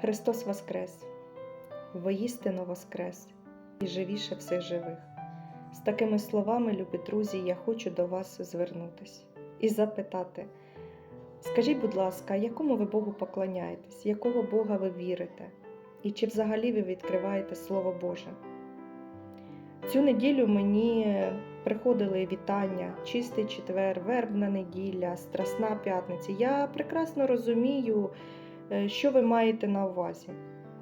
Христос Воскрес, воістину Воскрес і живіше всіх живих. З такими словами, любі друзі, я хочу до вас звернутися і запитати: скажіть, будь ласка, якому ви Богу поклоняєтесь, якого Бога ви вірите? І чи взагалі ви відкриваєте Слово Боже? Цю неділю мені приходили вітання, чистий четвер, вербна неділя, страсна п'ятниця. Я прекрасно розумію, що ви маєте на увазі.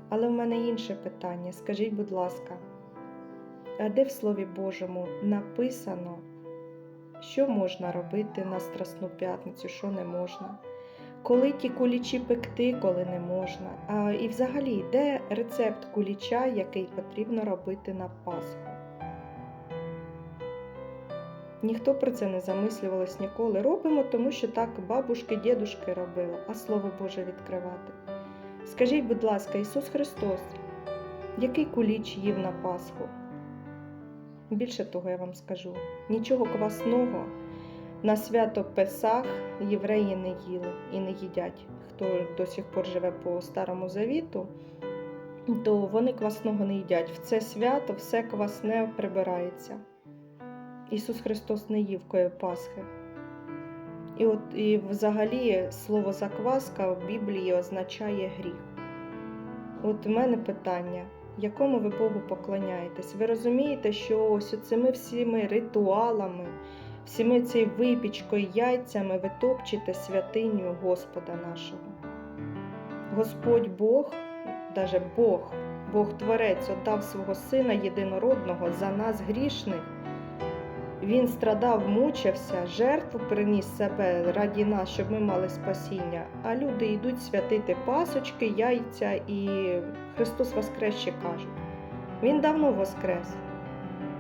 Але в мене інше питання. Скажіть, будь ласка, де в Слові Божому написано, що можна робити на Страсну п'ятницю, що не можна? Коли ті кулічі пекти, коли не можна? І взагалі, де рецепт куліча, який потрібно робити на Пасху? Ніхто про це не замислювалось ніколи. Робимо, тому що так бабушки, дідушки робили, а Слово Боже відкривати. Скажіть, будь ласка, Ісус Христос, який куліч їв на Пасху? Більше того, я вам скажу: нічого квасного на свято Песах євреї не їли і не їдять. Хто до сих пор живе по Старому Завіту, то вони квасного не їдять. В це свято все квасне прибирається. Ісус Христос не їв Пасхи. І от і взагалі слово закваска в Біблії означає гріх. От у мене питання, якому ви Богу поклоняєтесь? Ви розумієте, що ось цими всіми ритуалами, всіми цією випічкою, яйцями ви топчете святиню Господа нашого. Господь Бог, даже Бог, Бог Творець, отдав свого Сина єдинородного за нас грішних. Він страдав, мучився, жертву приніс себе раді нас, щоб ми мали спасіння. А люди йдуть святити пасочки, яйця і Христос Воскрес ще кажуть. Він давно воскрес.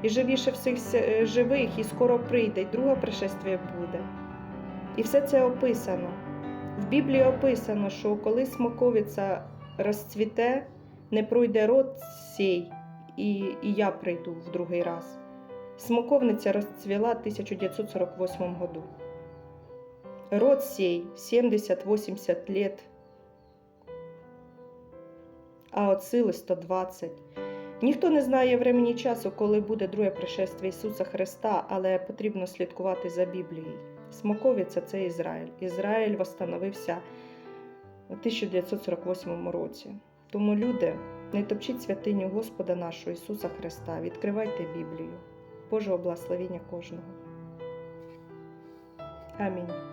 І живіше всіх живих, і скоро прийде, і друге пришествие буде. І все це описано. В Біблії описано, що коли смоковиця розцвіте, не пройде род сей, і, і я прийду в другий раз. Смоковниця розцвіла 1948 году. Род сей 70-80 лет, а от сили 120. Ніхто не знає времені часу, коли буде друге пришествие Ісуса Христа, але потрібно слідкувати за Біблією. Смоковиця це Ізраїль. Ізраїль восстановився у 1948 році. Тому, люди, не топчіть святиню Господа нашого Ісуса Христа, відкривайте Біблію. Божого благословення кожного. Амінь.